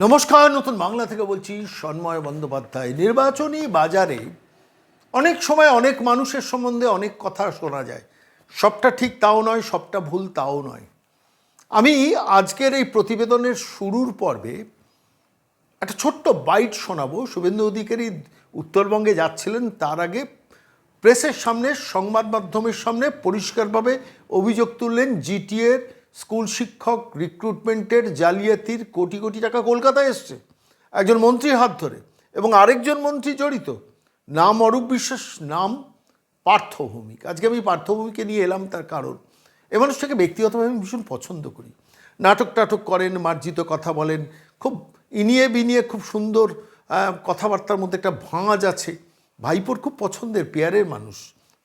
নমস্কার, নতুন বাংলা থেকে বলছি সন্ময় বন্দ্যোপাধ্যায়। নির্বাচনী বাজারে অনেক সময় অনেক মানুষের সম্বন্ধে অনেক কথা শোনা যায়। সবটা ঠিক তাও নয়, সবটা ভুল তাও নয়। আমি আজকের এই প্রতিবেদনের শুরুর পর্বে একটা ছোট্ট বাইট শোনাবো। শুভেন্দু অধিকারী উত্তরবঙ্গে যাচ্ছিলেন তার আগে প্রেসের সামনে, সংবাদ মাধ্যমের সামনে পরিষ্কারভাবে অভিযোগ তুললেন জিটিএর স্কুল শিক্ষক রিক্রুটমেন্টের জালিয়াতির কোটি কোটি টাকা কলকাতায় এসছে। একজন মন্ত্রীর হাত ধরে এবং আরেকজন মন্ত্রী জড়িত। নাম অরূপ বিশ্বাস নাম পার্থ ভৌমিক আজকে আমি পার্থ ভৌমিককে নিয়ে এলাম তার কারণ। এ মানুষটাকে ব্যক্তিগতভাবে আমি ভীষণ পছন্দ করি। নাটক টাটক করেন মার্জিত কথা বলেন। খুব ইনিয়ে বিনিয়ে খুব সুন্দর কথাবার্তার মধ্যে একটা ভাঁজ আছে। ভাইপোর খুব পছন্দের পেয়ারের মানুষ।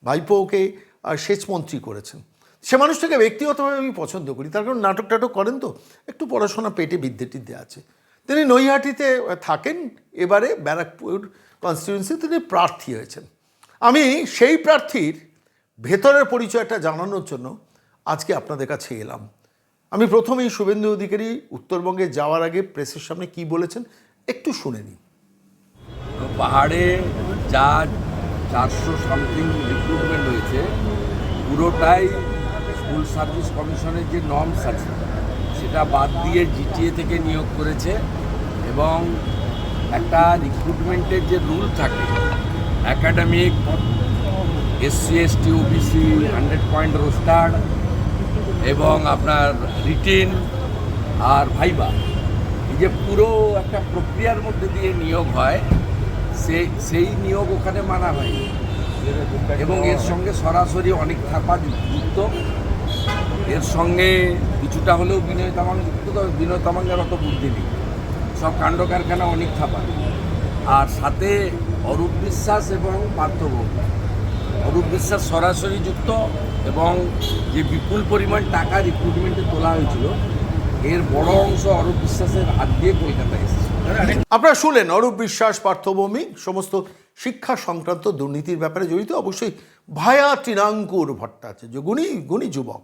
ভাইপো ওকে আহ, সেচমন্ত্রী করেছেন। সে মানুষটাকে ব্যক্তিগতভাবে আমি পছন্দ করি। তার কারণ নাটক টাটক করেন তো। একটু পড়াশোনা পেটে বিদ্যে টিদ্যে আছে। তিনি নৈহাটিতে থাকেন। এবারে ব্যারাকপুর কনস্টিটিউয়েন্সি তিনি প্রার্থী হয়েছেন। আমি সেই প্রার্থীর ভেতরের পরিচয়টা জানানোর জন্য আজকে আপনাদের কাছে এলাম। আমি প্রথমেই শুভেন্দু অধিকারী উত্তরবঙ্গে যাওয়ার আগে প্রেসের সামনে কি বলেছেন একটু শুনে নিই পাহাড়ে যা চারশো সামথিং রিক্রুটমেন্ট হয়েছে, পুরোটাই স্কুল সার্ভিস কমিশনের যে নর্মস আছে, সেটা বাদ দিয়ে জিটিএ থেকে নিয়োগ করেছে এবং একটা রিক্রুটমেন্টের যে রুল থাকে academic SC ST OBC hundred point roster এবং আপনার রিটেন আর ভাইবা এই যে পুরো একটা প্রক্রিয়ার মধ্যে দিয়ে নিয়োগ হয় সেই সেই নিয়োগ ওখানে মানা হয়। এবং এর সঙ্গে সরাসরি অনেক থাপা যুক্ত। এর সঙ্গে কিছুটা হলেও বিনয় তামাং যুক্ত, তবে বিনয় তামাঙ্গের অত বুদ্ধি নেই। সব কাণ্ড কারখানা অনেক থাপা। আর সাথে অরূপ বিশ্বাস এবং পার্থভৌম অরূপ বিশ্বাস সরাসরি যুক্ত এবং যে বিপুল পরিমাণ টাকা রিক্রুটমেন্টে তোলা হয়েছিল, এর বড় অংশ অরূপ বিশ্বাসের হাত দিয়ে কলকাতায় এসেছে। আপনারা শুনলেন অরূপ বিশ্বাস পার্থভৌমিক সমস্ত শিক্ষা সংক্রান্ত দুর্নীতির ব্যাপারে জড়িত। অবশ্যই ভায়া তৃণাঙ্কুর ভট্টাচার্য, গুণী গুণী যুবক।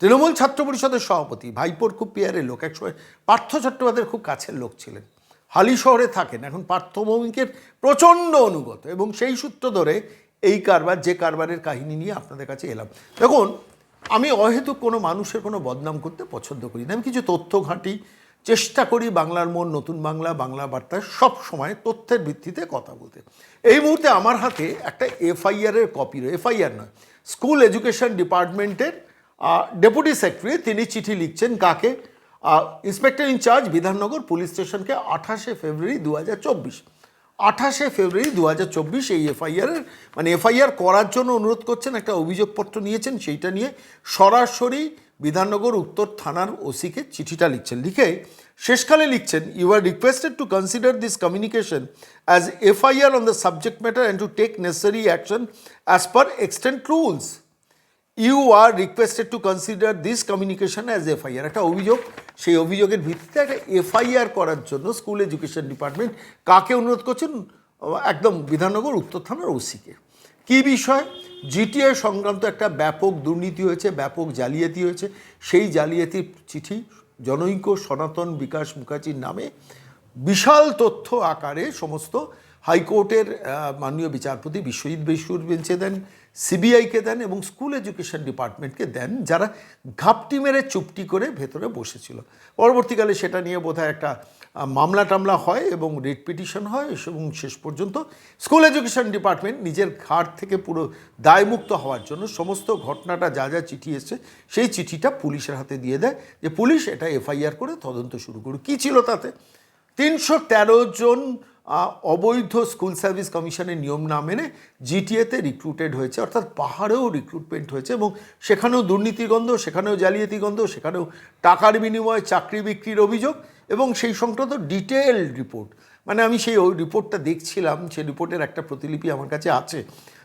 তৃণমূল ছাত্র পরিষদের সভাপতি, ভাইপোর খুব পেয়ারের লোক, একসময় পার্থ চট্টোপাধ্যায়ের খুব কাছের লোক ছিলেন। হালি শহরে থাকেন, এখন পার্থভৌমিকের প্রচণ্ড অনুগত এবং সেই সূত্র ধরে এই কারবার, যে কারবারের কাহিনী নিয়ে আপনাদের কাছে এলাম। দেখুন, আমি অহেতুক কোনো মানুষের কোনো বদনাম করতে পছন্দ করি না। আমি কিছু তথ্য ঘাঁটি, চেষ্টা করি বাংলার মন, নতুন বাংলা বাংলা বার্তায় সব সময় তথ্যের ভিত্তিতে কথা বলতে। এই মুহূর্তে আমার হাতে একটা এফআইআরের কপি রয়েছে এফআইআর নয়, স্কুল এডুকেশন ডিপার্টমেন্টের ডেপুটি সেক্রেটারি তিনি চিঠি লিখছেন কাকে? ইন্সপেক্টর ইনচার্জ বিধাননগর পুলিশ স্টেশনকে আঠাশে ফেব্রুয়ারি দু হাজার চব্বিশ। আঠাশে ফেব্রুয়ারি দু হাজার চব্বিশ এই এফআইআরের মানে এফআইআর করার জন্য অনুরোধ করছেন, একটা অভিযোগপত্র নিয়েছেন, সেইটা নিয়ে সরাসরি বিধাননগর উত্তর থানার ওসিকে চিঠিটা লিখছেন। লিখে শেষকালে লিখছেন you are requested to consider this communication as FIR on the subject matter and to take necessary action as per extent rules you are requested to consider this communication as FIR একটা অভিযোগ, সেই অভিযোগের ভিত্তিতে একটা FIR করার জন্য school education department কাকে অনুরোধ করছেন? একদম বিধাননগর, উত্তর থানার ওসিকে। কি বিষয়? জিটিএ সংক্রান্ত একটা ব্যাপক দুর্নীতি হয়েছে, ব্যাপক জালিয়াতি হয়েছে। সেই জালিয়াতির চিঠি জনৈক সনাতন বিকাশ মুখার্জির নামে। বিশাল তথ্য আকারে সমস্ত হাইকোর্টের মাননীয় বিচারপতি বিশ্বজিৎ বসুর বেঞ্চে দেন, সিবিআইকে দেন এবং স্কুল এডুকেশন ডিপার্টমেন্টকে দেন, যারা ঘাপটি মেরে চুপটি করে ভেতরে বসেছিল। পরবর্তীকালে সেটা নিয়ে বোধহয় একটা মামলা টামলা হয় এবং রিট পিটিশন হয় এবং শেষ পর্যন্ত স্কুল এডুকেশন ডিপার্টমেন্ট নিজের ঘাট থেকে পুরো দায়মুক্ত হওয়ার জন্য সমস্ত ঘটনাটা যা যা চিঠি এসছে, সেই চিঠিটা পুলিশের হাতে দিয়ে দেয় যে পুলিশ এটা এফআইআর করে তদন্ত শুরু করুক। কী ছিল তাতে? তিনশো তেরো জন অবৈধ স্কুল সার্ভিস কমিশনের নিয়ম না মেনে জিটিএতে রিক্রুটেড হয়েছে, অর্থাৎ পাহাড়েও রিক্রুটমেন্ট হয়েছে এবং সেখানেও দুর্নীতির গন্ধ, সেখানেও জালিয়াতি গন্ধ, সেখানেও টাকার বিনিময়ে চাকরি বিক্রির অভিযোগ এবং সেই সংক্রান্ত ডিটেল রিপোর্ট মানে আমি সেই ওই রিপোর্টটা দেখছিলাম, সেই রিপোর্টের একটা প্রতিলিপি আমার কাছে আছে।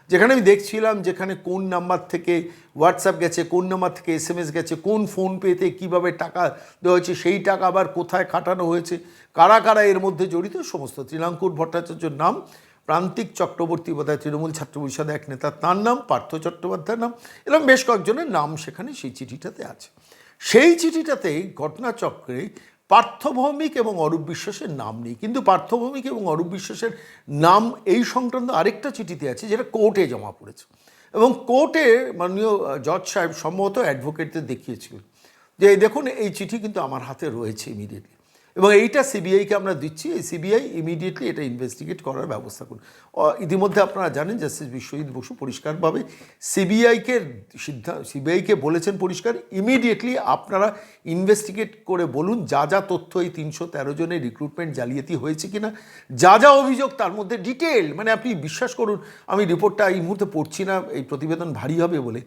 যেখানে আমি দেখছিলাম যেখানে কোন নাম্বার থেকে হোয়াটসঅ্যাপ গেছে, কোন নাম্বার থেকে এস এম এস গেছে, কোন ফোন পেতে কীভাবে টাকা দেওয়া হয়েছে, সেই টাকা আবার কোথায় খাটানো হয়েছে, কারা কারা এর মধ্যে জড়িত, সমস্ত ত্রিলাঙ্কুর ভট্টাচার্যর নাম, প্রান্তিক চক্রবর্তী বোধহয় তৃণমূল ছাত্র পরিষদের এক নেতা, তার নাম পার্থ চট্টোপাধ্যায়ের নাম, এরকম বেশ কয়েকজনের নাম সেখানে সেই চিঠিটাতে আছে। সেই চিঠিটাতে ঘটনাচক্রে পার্থভৌমিক এবং অরূপ বিশ্বাসের নাম নেই। কিন্তু পার্থভৌমিক এবং অরূপ বিশ্বাসের নাম এই সংক্রান্ত আরেকটা চিঠিতে আছে যেটা কোর্টে জমা পড়েছে। এবং কোর্টে মাননীয় জজ সাহেব সম্ভবত অ্যাডভোকেটদের দেখিয়েছিলেন যে দেখুন, এই চিঠি কিন্তু আমার হাতে রয়েছে ইমিডিয়েটলি এবং এইটা সিবিআইকে আমরা দিচ্ছি, এই সিবিআই ইমিডিয়েটলি এটা ইনভেস্টিগেট করার ব্যবস্থা করুন। ইতিমধ্যে আপনারা জানেন জাস্টিস বিশ্বজিৎ বসু পরিষ্কারভাবে সিবিআইকে সিদ্ধান্ত সিবিআইকে বলেছেন পরিষ্কার ইমিডিয়েটলি আপনারা ইনভেস্টিগেট করে বলুন যা যা তথ্য এই তিনশো তেরো জনের রিক্রুটমেন্ট জালিয়াতি হয়েছে কিনা, যা যা অভিযোগ তার মধ্যে ডিটেল মানে আপনি বিশ্বাস করুন, আমি রিপোর্টটা এই মুহূর্তে পড়ছি না, এই প্রতিবেদন ভারী হবে বলে।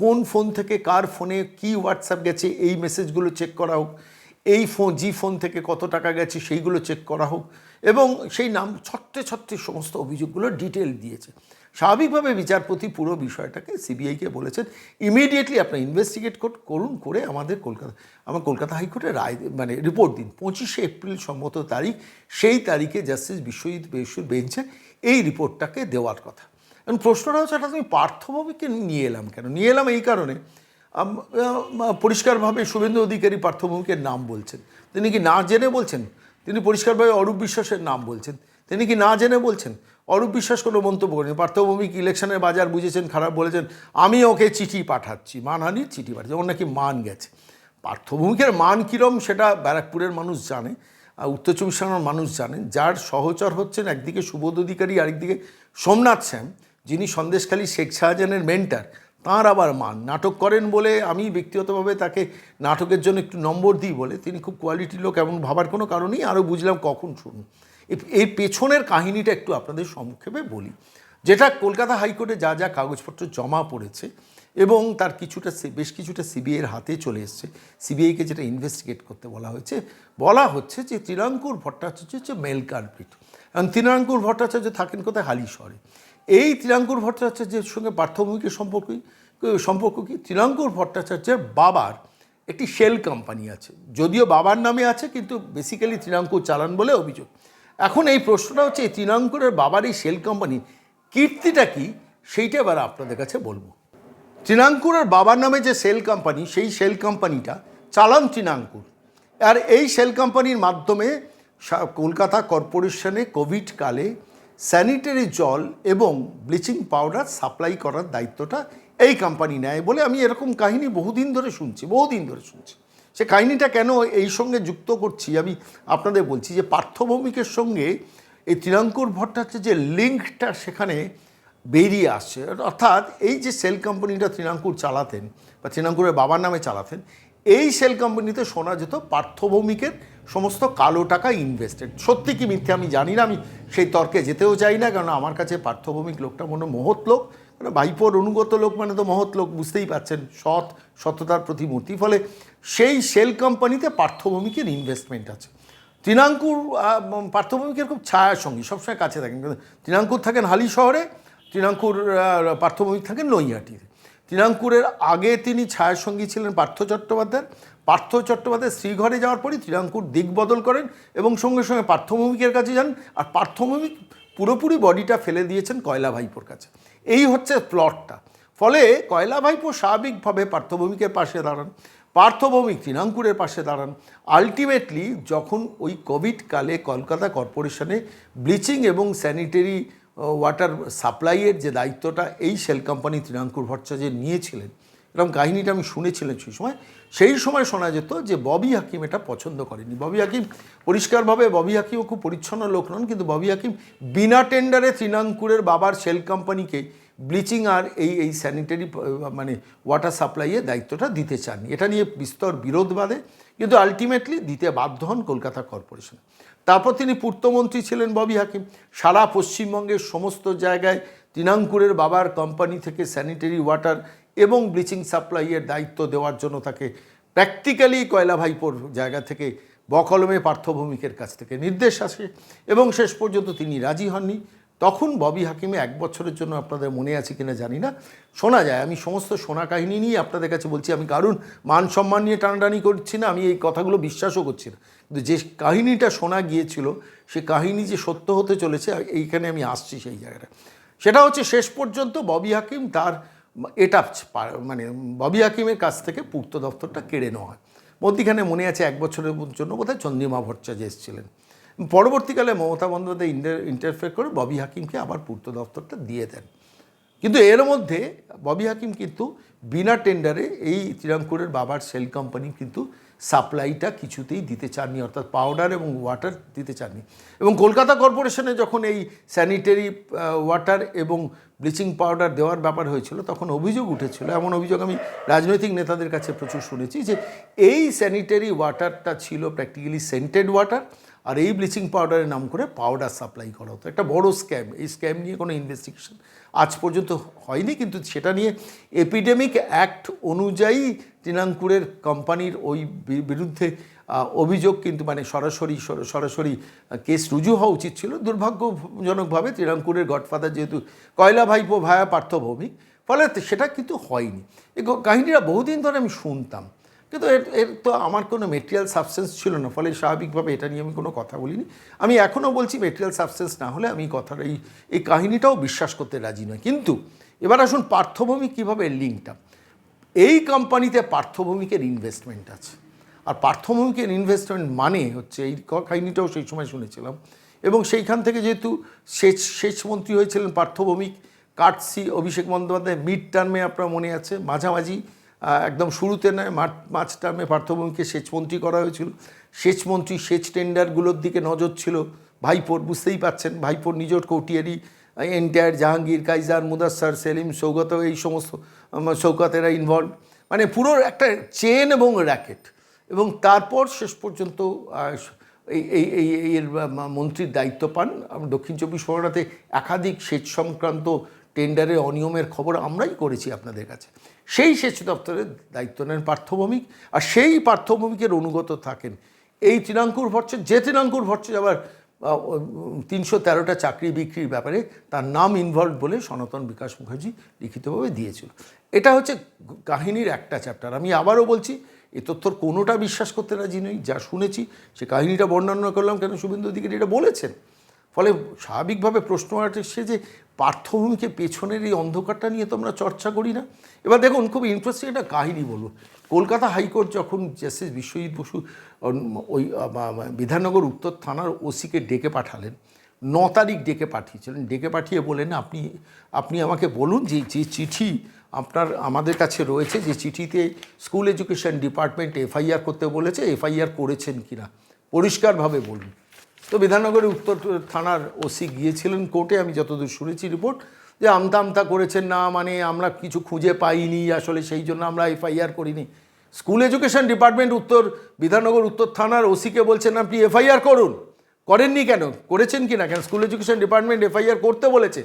কোন ফোন থেকে কার ফোনে কি হোয়াটসঅ্যাপ গেছে, এই মেসেজগুলো চেক করা হোক। এই ফোন, জি ফোন থেকে কত টাকা গেছে সেইগুলো চেক করা হোক। এবং সেই নাম, ছত্রে ছত্রে সমস্ত অভিযোগগুলো ডিটেল দিয়েছে। স্বাভাবিকভাবে বিচারপতি পুরো বিষয়টাকে সিবিআইকে বলেছেন ইমিডিয়েটলি আপনার ইনভেস্টিগেট করুন, করে আমাদের কলকাতা, আমার কলকাতা হাইকোর্টে রায় মানে রিপোর্ট দিন। পঁচিশে এপ্রিল সম্মত তারিখ, সেই তারিখে জাস্টিস বিশ্বজিৎ বসুর বেঞ্চে এই রিপোর্টটাকে দেওয়ার কথা। এবং প্রশ্নটা হচ্ছে এটা তুমি পার্থভূমিকে নিয়ে এলাম কেন? নিয়ে এলাম এই কারণে পরিষ্কারভাবে শুভেন্দু অধিকারী পার্থভূমিকের নাম বলছেন। তিনি কি না জেনে বলছেন? তিনি পরিষ্কারভাবে অরূপ বিশ্বাসের নাম বলছেন। তিনি কি না জেনে বলছেন? অরূপ বিশ্বাস কোনো মন্তব্য করেন। পার্থভৌমিক ইলেকশনের বাজার বুঝেছেন, খারাপ বলেছেন? আমি ওকে চিঠি পাঠাচ্ছি, মানহানির চিঠি পাঠাচ্ছি, ওর নাকি মান গেছে। পার্থভূমিকের মান কীরম সেটা ব্যারাকপুরের মানুষ জানে আর উত্তর চব্বিশ পরগনার মানুষ জানেন যার সহচর হচ্ছেন একদিকে সুবোধ অধিকারী আরেকদিকে সোমনাথ শ্যাম যিনি সন্দেশখালী শেখ শাহজাহানের মেন্টার তাঁর আবার মান। নাটক করেন বলে আমি ব্যক্তিগতভাবে তাকে নাটকের জন্য একটু নম্বর দিই বলে, তিনি খুব কোয়ালিটির লোক এমন ভাবার কোনো কারণেই আরও বুঝলাম কখন শুনুন। এর পেছনের কাহিনীটা একটু আপনাদের সংক্ষেপে বলি। যেটা কলকাতা হাইকোর্টে যা যা কাগজপত্র জমা পড়েছে এবং তার কিছুটা বেশ কিছুটা সিবিআইয়ের হাতে চলে এসছে সিবিআইকে যেটা ইনভেস্টিগেট করতে বলা হয়েছে, বলা হচ্ছে যে তৃণাঙ্কুর ভট্টাচার্য হচ্ছে মেল এবং তৃণাঙ্কুর ভট্টাচার্য থাকেন কোথায়? হালি শহরে এই তৃণাঙ্কুর ভট্টাচার্যের সঙ্গে পার্থভূমিকের সম্পর্ক সম্পর্ক কি? তৃণাঙ্কুর ভট্টাচার্যের বাবার একটি শেল কোম্পানি আছে। যদিও বাবার নামে আছে, কিন্তু বেসিক্যালি তৃণাঙ্কুর চালান বলে অভিযোগ। এখন এই প্রশ্নটা হচ্ছে, এই তৃণাঙ্কুরের বাবার এই শেল কোম্পানি কীর্তিটা কি? সেইটা এবার আপনাদের কাছে বলব। তৃণাঙ্কুরের বাবার নামে যে সেল কোম্পানি, সেই সেল কোম্পানিটা চালান তৃণাঙ্কুর আর এই সেল কোম্পানির মাধ্যমে কলকাতা কর্পোরেশনে কোভিড কালে স্যানিটারি জল এবং ব্লিচিং পাউডার সাপ্লাই করার দায়িত্বটা এই কোম্পানি নেয় বলে আমি এরকম কাহিনী বহুদিন ধরে শুনছি, বহুদিন ধরে শুনছি। সে কাহিনীটা কেন এই সঙ্গে যুক্ত করছি? আমি আপনাদের বলছি যে পার্থভৌমিকের সঙ্গে এই তৃণাঙ্কুর ভট্টাচার্যের যে লিঙ্কটা সেখানে বেরিয়ে আসছে। অর্থাৎ এই যে সেল কোম্পানিটা তৃণাঙ্কুর চালাতেন বা তৃণাঙ্কুরের বাবার নামে চালাতেন, এই সেল কোম্পানিতে শোনা যেত পার্থভৌমিকের সমস্ত কালো টাকা ইনভেস্টেড সত্যি কি মিথ্যে আমি জানি না, আমি সেই তর্কে যেতেও চাই না কারণ আমার কাছে পার্থভৌমিক লোকটা মনে মহৎ লোক মানে ভাইপোর অনুগত লোক মানে তো মহৎ লোক, বুঝতেই পারছেন সৎ, সততার প্রতিমূর্তি, ফলে সেই সেল কোম্পানিতে পার্থভৌমিকের ইনভেস্টমেন্ট আছে। তৃণাঙ্কুর পার্থভূমিকের খুব ছায়ার সঙ্গী, সবসময় কাছে থাকেন তৃণাঙ্কুর থাকেন হালি শহরে তৃণাঙ্কুর পার্থভূমিক থাকেন নৈহাটিতে। তৃণাঙ্কুরের আগে তিনি ছায়ার সঙ্গী ছিলেন পার্থ চট্টোপাধ্যায় পার্থ চট্টোপাধ্যায় শ্রীঘরে যাওয়ার পরই ত্রিরাঙ্কুর দিক বদল করেন এবং সঙ্গে সঙ্গে পার্থভূমিকের কাছে যান আর পার্থভূমিক পুরোপুরি বডিটা ফেলে দিয়েছেন কয়লা ভাইপোর কাছে। এই হচ্ছে প্লটটা। ফলে কয়লা ভাইপো স্বাভাবিকভাবে পার্থভূমিকের পাশে দাঁড়ান পার্থভৌমিক তৃণাঙ্কুরের পাশে দাঁড়ান। আলটিমেটলি যখন ওই কোভিডকালে কলকাতা কর্পোরেশনে ব্লিচিং এবং স্যানিটারি ওয়াটার সাপ্লাইয়ের যে দায়িত্বটা এই সেল কোম্পানি তৃণাঙ্কুর ভট্টাচার্য নিয়েছিলেন, এরকম কাহিনীটা আমি শুনেছিলাম সেই সময় সেই সময় শোনা যেত যে ববি হাকিম এটা পছন্দ করেনি। ববি হাকিম পরিষ্কারভাবে, ববি হাকিমও খুব পরিচ্ছন্ন লোক নন, কিন্তু ববি হাকিম বিনা টেন্ডারে তৃণাঙ্কুরের বাবার সেল কোম্পানিকে ব্লিচিং আর এই এই স্যানিটারি মানে ওয়াটার সাপ্লাইয়ের দায়িত্বটা দিতে চাননি। এটা নিয়ে বিস্তর বিরোধ বাদে কিন্তু আলটিমেটলি দিতে বাধ্য হন কলকাতা কর্পোরেশন। তারপর তিনি পূর্তমন্ত্রী ছিলেন ববি হাকিম। সারা পশ্চিমবঙ্গের সমস্ত জায়গায় তৃণাঙ্কুরের বাবার কোম্পানি থেকে স্যানিটারি ওয়াটার এবং ব্লিচিং সাপ্লাইয়ের দায়িত্ব দেওয়ার জন্য তাকে প্র্যাকটিক্যালি কয়লা ভাইপোর জায়গা থেকে বকলমে পার্থভূমিকের কাছ থেকে নির্দেশ আসে এবং শেষ পর্যন্ত তিনি রাজি হননি। তখন ববি হাকিমে এক বছরের জন্য আপনাদের মনে আছে কিনা জানি না। শোনা যায়, আমি সমস্ত শোনা কাহিনী নিয়ে আপনাদের কাছে বলছি, আমি কারণ মান সম্মান নিয়ে টানাটানি করছি না, আমি এই কথাগুলো বিশ্বাসও করছি না। কিন্তু যে কাহিনীটা শোনা গিয়েছিল, সে কাহিনী যে সত্য হতে চলেছে, এইখানে আমি আসছি সেই জায়গাটা সেটা হচ্ছে শেষ পর্যন্ত ববি হাকিম তার এটা মানে ববি হাকিমের কাছ থেকে পূর্ত দপ্তরটা কেড়ে নেওয়া হয়। মধ্যিখানে মনে আছে এক বছরের জন্য বোধহয় চন্দ্রিমা ভট্টাচার্য এসেছিলেন। পরবর্তীকালে মমতা বন্দ্যোপাধ্যায় ইন্টার ইন্টারফেয়ার করে ববি হাকিমকে আবার পূর্ত দপ্তরটা দিয়ে দেন। কিন্তু এর মধ্যে ববি হাকিম কিন্তু বিনা টেন্ডারে এই শ্রীরামপুরের বাবার সেল কোম্পানি কিন্তু সাপ্লাইটা কিছুতেই দিতে চাননি, অর্থাৎ পাউডার এবং ওয়াটার দিতে চাননি। এবং কলকাতা কর্পোরেশনে যখন এই স্যানিটারি ওয়াটার এবং ব্লিচিং পাউডার দেওয়ার ব্যাপার হয়েছিল, তখন অভিযোগ উঠেছিল, এমন অভিযোগ আমি রাজনৈতিক নেতাদের কাছে প্রচুর শুনেছি যে এই স্যানিটারি ওয়াটারটা ছিল প্র্যাকটিক্যালি সেন্টেড ওয়াটার আর এই ব্লিচিং পাউডারের নাম করে পাউডার সাপ্লাই করা হতো। একটা বড় স্ক্যাম। এই স্ক্যাম নিয়ে কোনো ইনভেস্টিগেশন আজ পর্যন্ত হয়নি, কিন্তু সেটা নিয়ে এপিডেমিক অ্যাক্ট অনুযায়ী তৃণাঙ্কুরের কোম্পানির ওই বিরুদ্ধে অভিযোগ কিন্তু মানে সরাসরি সরাসরি কেস রুজু হওয়া উচিত ছিল। দুর্ভাগ্যজনকভাবে তৃণাঙ্কুরের গডফাদার যেহেতু কয়লা ভাইপো ভায়া পার্থ ভৌমিক ফলে সেটা কিন্তু হয়নি। এই কাহিনীটা বহুদিন ধরে আমি শুনতাম। কিন্তু এর এর তো আমার কোনো মেটেরিয়াল সাবস্টেন্স ছিল না, ফলে স্বাভাবিকভাবে এটা নিয়ে আমি কোনো কথা বলিনি। আমি এখনও বলছি মেটেরিয়াল সাবস্টেন্স না হলে আমি কথার, এই এই কাহিনীটাও বিশ্বাস করতে রাজি নয় কিন্তু এবার আসুন পার্থভূমি কীভাবে লিঙ্কটা এই কোম্পানিতে পার্থভূমিকের ইনভেস্টমেন্ট আছে। আর পার্থভূমিকের ইনভেস্টমেন্ট মানে হচ্ছে, এই কাহিনীটাও সেই সময় শুনেছিলাম। এবং সেইখান থেকে যেহেতু সেচ সেচ মন্ত্রী হয়েছিলেন পার্থভৌমিক, কাটসি, অভিষেক বন্দ্যোপাধ্যায় মিড টার্মে আপনার মনে আছে, মাঝামাঝি একদম শুরুতে নয় মাঝ টার্মে পার্থভূমিকে সেচমন্ত্রী করা হয়েছিল। সেচমন্ত্রী সেচ টেন্ডারগুলোর দিকে নজর ছিল। ভাইপোর বুঝতেই পাচ্ছেন ভাইপোর নিজের কৌটিয়ারি এন্টায়ার জাহাঙ্গীর কাইজার মুদাস্সার সেলিম সৌগত এই সমস্ত আম, শৌকতেরা ইনভলভ মানে পুরো একটা চেন এবং র্যাকেট এবং তারপর শেষ পর্যন্ত এই এই এর মন্ত্রীর দায়িত্ব পান। দক্ষিণ চব্বিশ পরগনাতে একাধিক সেচ সংক্রান্ত টেন্ডারে অনিয়মের খবর আমরাই করেছি আপনাদের কাছে। সেই সেচ দপ্তরের দায়িত্ব নেন পার্থভৌমিক আর সেই পার্থভৌমিকের অনুগত থাকেন এই তৃণাঙ্কুর ভট্টাচার্য যে তৃণাঙ্কুর ভট্টাচার্য আবার তিনশো তেরোটা চাকরি বিক্রির ব্যাপারে তার নাম ইনভলভ বলে সনাতন বিকাশ মুখার্জি লিখিতভাবে দিয়েছিল। এটা হচ্ছে কাহিনীর একটা চ্যাপ্টার আমি আবারও বলছি, এ তথ্যর কোনোটা বিশ্বাস করতে রাজি নই, যা শুনেছি, সে কাহিনীটা বর্ণনা করলাম কেন শুভেন্দু অধিকারী এটা বলেছেন? ফলে স্বাভাবিকভাবে প্রশ্ন আসছে যে পার্থভূমিকে পেছনের এই অন্ধকারটা নিয়ে তো আমরা চর্চা করি না। এবার দেখুন, খুব ইন্টারেস্টিং একটা কাহিনী বলব। কলকাতা হাইকোর্ট যখন জাস্টিস বিশ্বজিৎ বসু ওই বিধাননগর উত্তর থানার ওসিকে ডেকে পাঠালেন, ন তারিখ ডেকে পাঠিয়েছিলেন। ডেকে পাঠিয়ে বলেন আপনি আপনি আমাকে বলুন যে যে চিঠি আপনার, আমাদের কাছে রয়েছে, যে চিঠিতে স্কুল এডুকেশন ডিপার্টমেন্ট এফআইআর করতে বলেছে এফআইআর করেছেন কিনা? পরিষ্কারভাবে বলুন। তো বিধাননগরের উত্তর থানার ওসি গিয়েছিলেন কোর্টে, আমি যতদূর শুনেছি রিপোর্ট, যে আমতা আমতা করেছেন, না মানে আমরা কিছু খুঁজে পাইনি আসলে, সেই জন্য আমরা এফআইআর করিনি। স্কুল এডুকেশন ডিপার্টমেন্ট উত্তর, বিধাননগর উত্তর থানার ওসিকে বলছেন, আপনি এফআইআর করুন। করেননি কেন? করেছেন কি না কেন? স্কুল এডুকেশন ডিপার্টমেন্ট এফআইআর করতে বলেছে,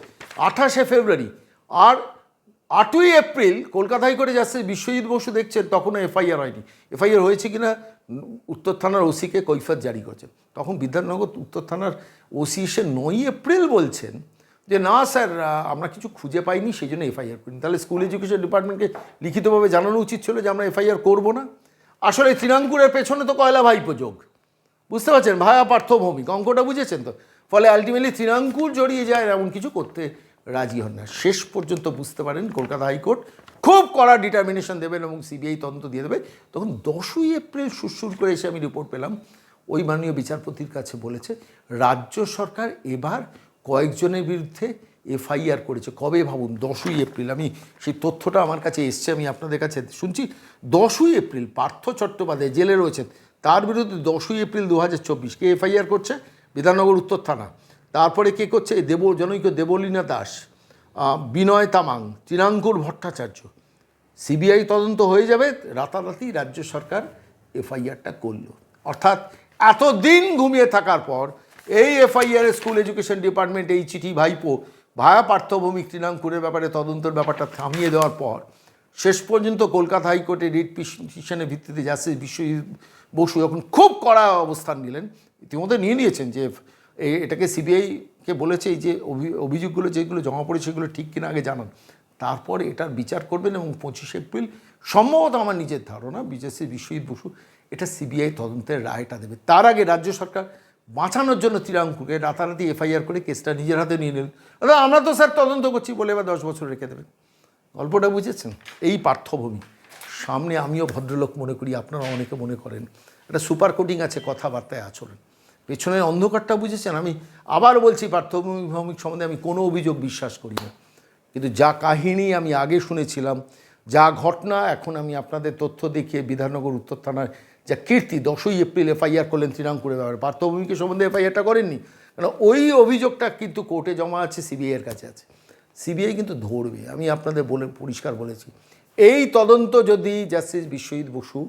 আঠাশে ফেব্রুয়ারি। আর আটই এপ্রিল কলকাতা হাইকোর্টে যাচ্ছে, বিশ্বজিৎ বসু দেখছেন, তখনও এফআইআর হয়নি। এফআইআর হয়েছে কিনা, উত্তর থানার ওসিকে কৈফাত জারি করছেন তখন বিদ্যানগর উত্তর থানার ওসি এসে নয়ই এপ্রিল বলছেন যে, না স্যার আমরা কিছু খুঁজে পাইনি সেই জন্য এফআইআর করিনি। তাহলে স্কুল এডুকেশন ডিপার্টমেন্টকে লিখিতভাবে জানানো উচিত ছিল যে, আমরা এফআইআর করব না। আসলে তৃণাঙ্কুরের পেছনে তো কয়লা ভাইপো যোগ। বুঝতে পারছেন? ভায়া পার্থভৌমিক, অঙ্কটা বুঝেছেন তো? ফলে আলটিমেটলি তৃণাঙ্কুর জড়িয়ে যায়, এমন কিছু করতে রাজি হন না। শেষ পর্যন্ত বুঝতে পারেন কলকাতা হাইকোর্ট খুব কড়া ডিটারমিনেশন দেবেন এবং সিবিআই তদন্ত দিয়ে দেবে। তখন দশই এপ্রিল সুরসুর করে এসে আমি রিপোর্ট পেলাম। ওই মাননীয় বিচারপতির কাছে বলেছে, রাজ্য সরকার এবার কয়েকজনের বিরুদ্ধে এফআইআর করেছে। কবে ভাবুন? দশই এপ্রিল। আমি সেই তথ্যটা আমার কাছে এসছে, আমি আপনাদের কাছে শুনছি। দশই এপ্রিল পার্থ চট্টোপাধ্যায় জেলে রয়েছেন। তার বিরুদ্ধে দশই এপ্রিল দু হাজার চব্বিশ কে এফআইআর করছে? বিধাননগর উত্তর থানা। তারপরে কে করছে? দেব, জনৈক দেবলীনা দাস বিনয় তামাং তৃণাঙ্কুর ভট্টাচার্য। সিবিআই তদন্ত হয়ে যাবে, রাতারাতি রাজ্য সরকার এফআইআরটা করল। অর্থাৎ এতদিন ঘুমিয়ে থাকার পর এই এফআইআর স্কুল এডুকেশন ডিপার্টমেন্ট, এই চিঠি ভাইপো, ভায়া পার্থভৌমিক তৃণাঙ্কুরের ব্যাপারে তদন্তের ব্যাপারটা থামিয়ে দেওয়ার পর শেষ পর্যন্ত কলকাতা হাইকোর্টে রিট পিটিশনের ভিত্তিতে জাস্টিস বিশ্বজিৎ বসু যখন খুব কড়া অবস্থান নিলেন, ইতিমধ্যে নিয়ে নিয়েছেন যে এটাকে সিবিআইকে বলেছে এই যে অভি- অভিযোগগুলো যেগুলো জমা পড়ে সেগুলো ঠিক কিনা আগে জানান। তারপর এটার বিচার করবেন এবং পঁচিশে এপ্রিল সম্ভবত আমার নিজের ধারণা বিজেসি বিশ্বজিৎ বসু এটা সিবিআই তদন্তের রায়টা দেবে। তার আগে রাজ্য সরকার বাঁচানোর জন্য তৃণাঙ্কুরকে রাতারাতি এফআইআর করে কেসটা নিজের হাতে নিয়ে নিলেন। আমরা তো স্যার তদন্ত করছি বলে এবার দশ বছর রেখে দেবেন। গল্পটা বুঝেছেন? এই পার্থভূমি। সামনে আমিও ভদ্রলোক মনে করি আপনারা অনেকে মনে করেন। একটা সুপার কোটিং আছে কথাবার্তায় আচরণ। পেছনের অন্ধকারটা বুঝেছেন? আমি আবার বলছি পার্থভূমিক ভৌমিক সম্বন্ধে আমি কোনো অভিযোগ বিশ্বাস করি না। কিন্তু যা কাহিনী আমি আগে শুনেছিলাম, যা ঘটনা, এখন আমি আপনাদের তথ্য দেখিয়ে বিধাননগর উত্তর থানার যা কীর্তি, দশই এপ্রিল এফআইআর করলেন তৃণাঙ্কুরের ব্যাপারে পার্থভূমিকে সম্বন্ধে এফআইআরটা করেননি। কেন ওই অভিযোগটা কিন্তু কোর্টে জমা আছে, সিবিআইয়ের কাছে আছে। সিবিআই কিন্তু ধরবে, আমি আপনাদের বলে, পরিষ্কার বলেছি। এই তদন্ত যদি জাস্টিস বিশ্বজিৎ বসু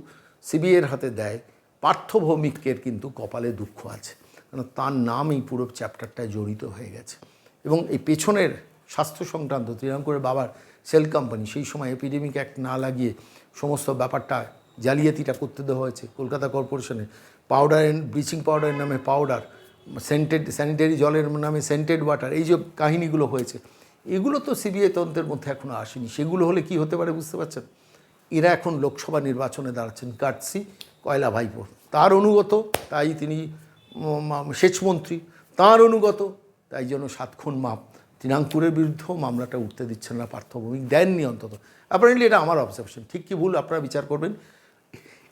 সিবিআইয়ের হাতে দেয় পার্থ ভৌমিকের কিন্তু কপালে দুঃখ আছে। কারণ তার নাম এই পুরো চ্যাপ্টারটায় জড়িত হয়ে গেছে। এবং এই পেছনের স্বাস্থ্য সংক্রান্ত তৃণাঙ্কুরের বাবার সেল কোম্পানি, সেই সময় এপিডেমিক অ্যাক্ট না লাগিয়ে সমস্ত ব্যাপারটা, জালিয়াতিটা করতে দেওয়া হয়েছে কলকাতা কর্পোরেশনে। পাউডার ব্লিচিং পাউডারের নামে পাউডার, সেন্টেড, স্যানিটারি জলের নামে সেন্টেড ওয়াটার, এই যে কাহিনীগুলো হয়েছে, এগুলো তো সিবিআই তদন্তের মধ্যে এখনও আসেনি। সেগুলো হলে কি হতে পারে বুঝতে পারছেন? এরা এখন লোকসভা নির্বাচনে দাঁড়াচ্ছেন কাটসি কয়লা ভাইপোর তার অনুগত, তাই তিনি সেচমন্ত্রী তার অনুগত, তাই জন্য সাতক্ষণ মাপ তৃণাঙ্কুরের বিরুদ্ধেও মামলাটা উঠতে দিচ্ছেন না পার্থভূমিক দেননি অন্তত। অ্যাপারেন্টলি এটা আমার অবজারভেশন ঠিক কি ভুল আপনারা বিচার করবেন?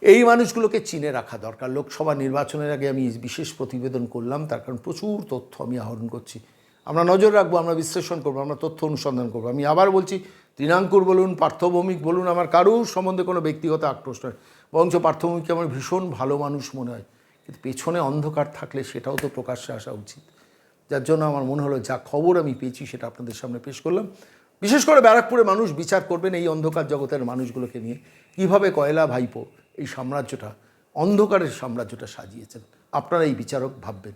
এই মানুষগুলোকে চিনে রাখা দরকার। লোকসভা নির্বাচনের আগে আমি বিশেষ প্রতিবেদন করলাম, তার কারণ প্রচুর তথ্য আমি আহরণ করছি। আমরা নজর রাখব, আমরা বিশ্লেষণ করব, আমরা তথ্য অনুসন্ধান করব। আমি আবার বলছি তৃণাঙ্কুর বলুন, পার্থভৌমিক বলুন, আমার কারুর সম্বন্ধে কোনো ব্যক্তিগত আক্রোশ নয়। বরঞ্চ পার্থভৌমিককে আমার ভীষণ ভালো মানুষ মনে হয়। কিন্তু পেছনে অন্ধকার থাকলে সেটাও তো প্রকাশ্যে আসা উচিত। যার জন্য আমার মনে হলো, যা খবর আমি পেয়েছি সেটা আপনাদের সামনে পেশ করলাম। বিশেষ করে ব্যারাকপুরে মানুষ বিচার করবেন এই অন্ধকার জগতের মানুষগুলোকে নিয়ে। কীভাবে কয়লা ভাইপো এই সাম্রাজ্যটা, অন্ধকারের সাম্রাজ্যটা সাজিয়েছেন? আপনারা এই বিচারক ভাববেন।